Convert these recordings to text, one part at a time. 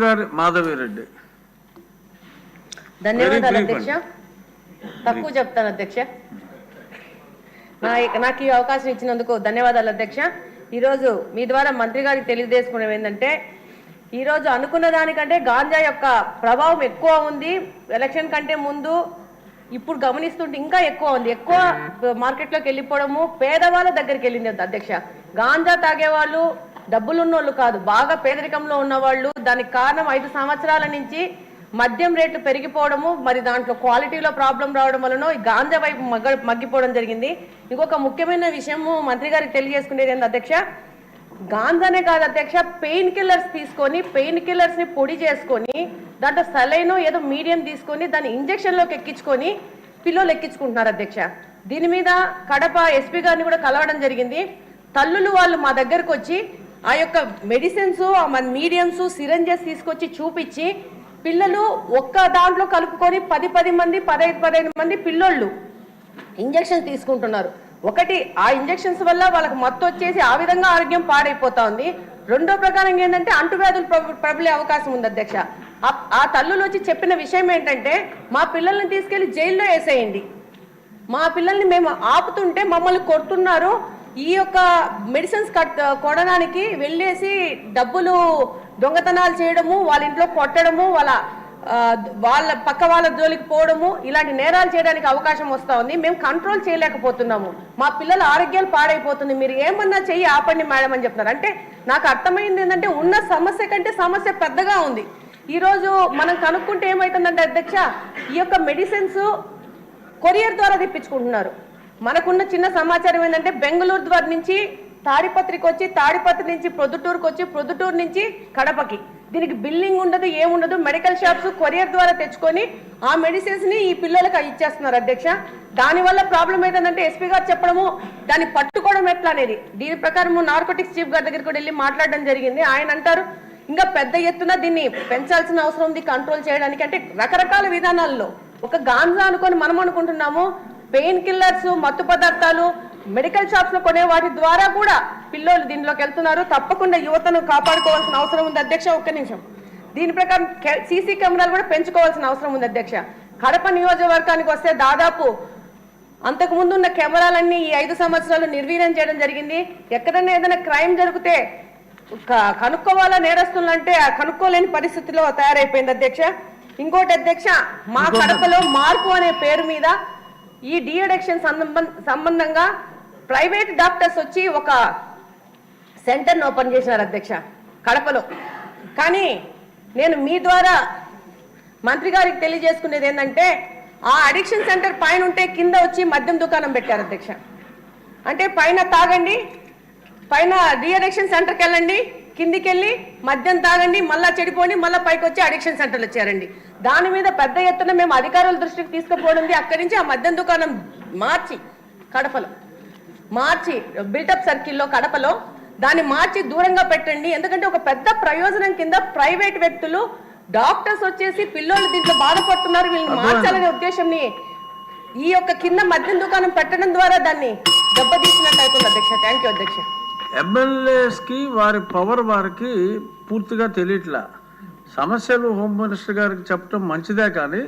గారి ధన్యవాదాలు అధ్యక్ష. తక్కువ చెప్తాను అధ్యక్ష. నాకు ఈ అవకాశం ఇచ్చినందుకు ధన్యవాదాలు అధ్యక్ష. ఈరోజు మీ ద్వారా మంత్రి గారికి తెలియజేసుకునేది ఏంటంటే ఈరోజు అనుకున్న దానికంటే గాంజా యొక్క ప్రభావం ఎక్కువ ఉంది. ఎలక్షన్ కంటే ముందు ఇప్పుడు గమనిస్తుంటే ఇంకా ఎక్కువ ఉంది. ఎక్కువ మార్కెట్లోకి వెళ్ళిపోవడము పేదవాళ్ళ దగ్గరికి వెళ్ళింది అధ్యక్ష. గాంజా తాగేవాళ్ళు డబ్బులున్నోళ్ళు కాదు బాగా పేదరికంలో ఉన్నవాళ్ళు. దానికి కారణం ఐదు సంవత్సరాల నుంచి మద్యం రేట్లు పెరిగిపోవడము మరి దాంట్లో క్వాలిటీలో ప్రాబ్లం రావడం వలన ఈ గాంజా వైపు మగ్గ మగ్గిపోవడం జరిగింది. ఇంకొక ముఖ్యమైన విషయము మంత్రి గారికి తెలియజేసుకునేది ఏంటి అధ్యక్ష? గాంజానే కాదు అధ్యక్ష పెయిన్ కిల్లర్స్ తీసుకొని పెయిన్ కిల్లర్స్ని పొడి చేసుకొని దాంట్లో సలైనో ఏదో మీడియం తీసుకొని దాన్ని ఇంజెక్షన్లోకి ఎక్కించుకొని పిల్లలు ఎక్కించుకుంటున్నారు అధ్యక్ష. దీని మీద కడప ఎస్పీ గారిని కూడా కలవడం జరిగింది. తల్లులు వాళ్ళు మా దగ్గరకు వచ్చి ఆ యొక్క మెడిసిన్స్ మన మీడియంస్ సిరంజెస్ తీసుకొచ్చి చూపించి పిల్లలు ఒక్క దాంట్లో కలుపుకొని పది పది మంది పదహైదు పదహైదు మంది పిల్లోళ్ళు ఇంజక్షన్ తీసుకుంటున్నారు. ఒకటి ఆ ఇంజెక్షన్స్ వల్ల వాళ్ళకి మత్తు వచ్చేసి ఆ విధంగా ఆరోగ్యం పాడైపోతా ఉంది. రెండో ప్రకారం ఏంటంటే అంటువ్యాధులు ప్రబలే అవకాశం ఉంది అధ్యక్ష. ఆ- ఆ తల్లులు వచ్చి చెప్పిన విషయం ఏంటంటే మా పిల్లల్ని తీసుకెళ్ళి జైల్లో వేసేయండి. మా పిల్లల్ని మేము ఆపుతుంటే మమ్మల్ని కొడుతున్నారు ఈ యొక్క మెడిసిన్స్ కట్ కొనడానికి వెళ్ళేసి డబ్బులు దొంగతనాలు చేయడము వాళ్ళ ఇంట్లో కొట్టడము వాళ్ళ వాళ్ళ పక్క వాళ్ళ జోలికి పోవడము ఇలాంటి నేరాలు చేయడానికి అవకాశం వస్తూ ఉంది. మేము కంట్రోల్ చేయలేకపోతున్నాము. మా పిల్లల ఆరోగ్యాలు పాడైపోతుంది. మీరు ఏమన్నా చెయ్యి ఆపండి మేడం అని చెప్తున్నారు. అంటే నాకు అర్థమైంది ఏంటంటే ఉన్న సమస్య కంటే సమస్య పెద్దగా ఉంది. ఈరోజు మనం కనుక్కుంటే ఏమైతుందంటే అధ్యక్ష ఈ యొక్క మెడిసిన్స్ కొరియర్ ద్వారా తెప్పించుకుంటున్నారు. మనకున్న చిన్న సమాచారం ఏంటంటే బెంగళూరు ద్వారా నుంచి తాడిపత్రికి వచ్చి తాడిపత్రి నుంచి ప్రొద్దుటూరుకు వచ్చి ప్రొద్దుటూరు నుంచి కడపకి. దీనికి బిల్లింగ్ ఉండదు ఏముండదు. మెడికల్ షాప్స్ కొరియర్ ద్వారా తెచ్చుకొని ఆ మెడిసిన్స్ని ఈ పిల్లలకు ఇచ్చేస్తున్నారు అధ్యక్ష. దానివల్ల ప్రాబ్లం ఏంటంటే ఎస్పీ గారు చెప్పడము దాన్ని పట్టుకోవడం ఎట్లా అనేది. దీని ప్రకారం నార్కోటిక్స్ చీఫ్ గారి దగ్గరికి వెళ్ళి మాట్లాడడం జరిగింది. ఆయన అంటారు ఇంకా పెద్ద ఎత్తున దీన్ని పెంచాల్సిన అవసరం ఉంది కంట్రోల్ చేయడానికి. అంటే రకరకాల విధానాల్లో ఒక గాంజా అనుకొని మనం అనుకుంటున్నాము పెయిన్ కిల్లర్స్ మత్తు పదార్థాలు మెడికల్ షాప్స్లో కొనే వాటి ద్వారా కూడా పిల్లలు దీనిలోకి వెళ్తున్నారు. తప్పకుండా యువతను కాపాడుకోవాల్సిన అవసరం ఉంది అధ్యక్ష. ఒక్క నిమిషం. దీని ప్రకారం సీసీ కెమెరాలు కూడా పెంచుకోవాల్సిన అవసరం ఉంది అధ్యక్ష. కడప నియోజకవర్గానికి వస్తే దాదాపు అంతకు ముందు ఉన్న కెమెరాలన్నీ ఈ ఐదు సంవత్సరాలు నిర్వీర్యం చేయడం జరిగింది. ఎక్కడైనా ఏదైనా క్రైమ్ జరిగితే కనుక్కోవాలా నేరస్తులంటే ఆ కనుక్కోలేని పరిస్థితిలో తయారైపోయింది అధ్యక్ష. ఇంకోటి అధ్యక్ష మా కడపలో మార్పు అనే పేరు మీద ఈ డిఎడక్షన్ సంబంధంగా ప్రైవేట్ డాక్టర్స్ వచ్చి ఒక సెంటర్ను ఓపెన్ చేసినారు అధ్యక్ష కడపలో. కానీ నేను మీ ద్వారా మంత్రి గారికి తెలియజేసుకునేది ఏంటంటే ఆ అడిక్షన్ సెంటర్ పైన ఉంటే కింద వచ్చి మద్యం దుకాణం పెట్టారు అధ్యక్ష. అంటే పైన తాగండి పైన రీఅడిక్షన్ సెంటర్కి వెళ్ళండి కిందికి వెళ్ళి మద్యం తాగండి మళ్ళా చెడిపోండి మళ్ళీ పైకి వచ్చి అడిక్షన్ సెంటర్లు వచ్చారండి. దాని మీద పెద్ద ఎత్తున మేము అధికారుల దృష్టికి తీసుకుపోవడం అక్కడి నుంచి ఆ మద్యం దుకాణం మార్చి కడపలో మార్చి బిల్టప్ సర్కిల్లో కడపలో దాన్ని మార్చి దూరంగా పెట్టండి. ఎందుకంటే ఒక పెద్ద ప్రయోజనం కింద ప్రైవేట్ వ్యక్తులు డాక్టర్స్ వచ్చేసి పిల్లలు దీంట్లో బాధపడుతున్నారు. వీళ్ళని మార్చాలనే ఉద్దేశంని ఈ యొక్క కింద మద్యం దుకాణం పెట్టడం ద్వారా దాన్ని దెబ్బతీసినట్టు అవుతుంది అధ్యక్ష. థ్యాంక్ యూ అధ్యక్ష. ఎమ్మెల్యేస్కి వారి పవర్ వారికి పూర్తిగా తెలియట్లా. సమస్యలు హోమ్ మినిస్టర్ గారికి చెప్పడం మంచిదే కానీ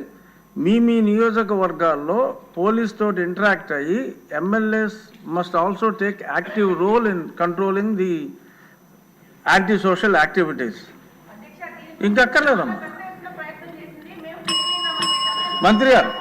మీ మీ నియోజకవర్గాల్లో పోలీస్ తోటి ఇంటరాక్ట్ అయ్యి MLAs must also take active role in controlling the anti social activities ఇంకక్కర్లేదమ్మా. మంత్రి గారు.